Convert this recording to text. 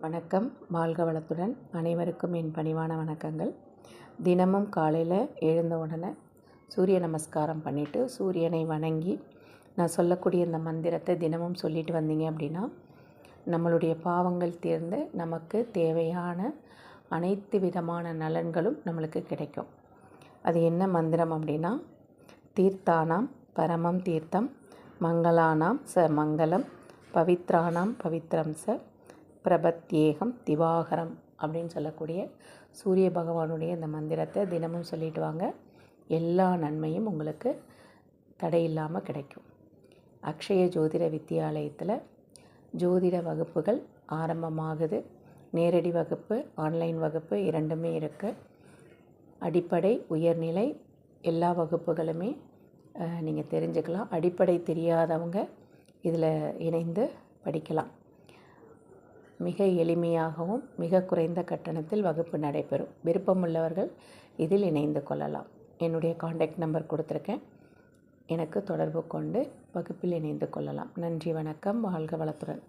வணக்கம். வாழ்க வளத்துடன் அனைவருக்கும் என் பணிவான வணக்கங்கள். தினமும் காலையில் எழுந்த உடனே சூரிய நமஸ்காரம் பண்ணிவிட்டு சூரியனை வணங்கி நான் சொல்லக்கூடிய இந்த மந்திரத்தை தினமும் சொல்லிட்டு வந்தீங்க அப்படின்னா நம்மளுடைய பாவங்கள் தீர்ந்து நமக்கு தேவையான அனைத்து விதமான நலன்களும் நம்மளுக்கு கிடைக்கும். அது என்ன மந்திரம் அப்படின்னா தீர்த்தானாம் பரமம் தீர்த்தம் மங்களானாம் ச மங்களம் பவித்ரானாம் பவித்ரம் ச பிரபத்யேகம் திவாகரம் அப்படின்னு சொல்லக்கூடிய சூரிய பகவானுடைய இந்த மந்திரத்தை தினமும் சொல்லிட்டு வாங்க. எல்லா நன்மையும் உங்களுக்கு தடையில்லாமல் கிடைக்கும். அக்ஷய ஜோதிட வித்தியாலயத்தில் ஜோதிட வகுப்புகள் ஆரம்பமாகுது. நேரடி வகுப்பு ஆன்லைன் வகுப்பு இரண்டுமே இருக்குது அடிப்படை உயர்நிலை எல்லா வகுப்புகளுமே நீங்கள் தெரிஞ்சுக்கலாம். அடிப்படை தெரியாதவங்க இதில் இணைந்து படிக்கலாம். மிக எளிமையாகவும் மிக குறைந்த கட்டணத்தில் வகுப்பு நடைபெறும். விருப்பமுள்ளவர்கள் இதில் இணைந்து கொள்ளலாம். என்னுடைய காண்டாக்ட் நம்பர் கொடுத்துருக்கேன். எனக்கு தொடர்பு கொண்டு வகுப்பில் இணைந்து கொள்ளலாம். நன்றி வணக்கம். வாழ்க வளத்துடன்.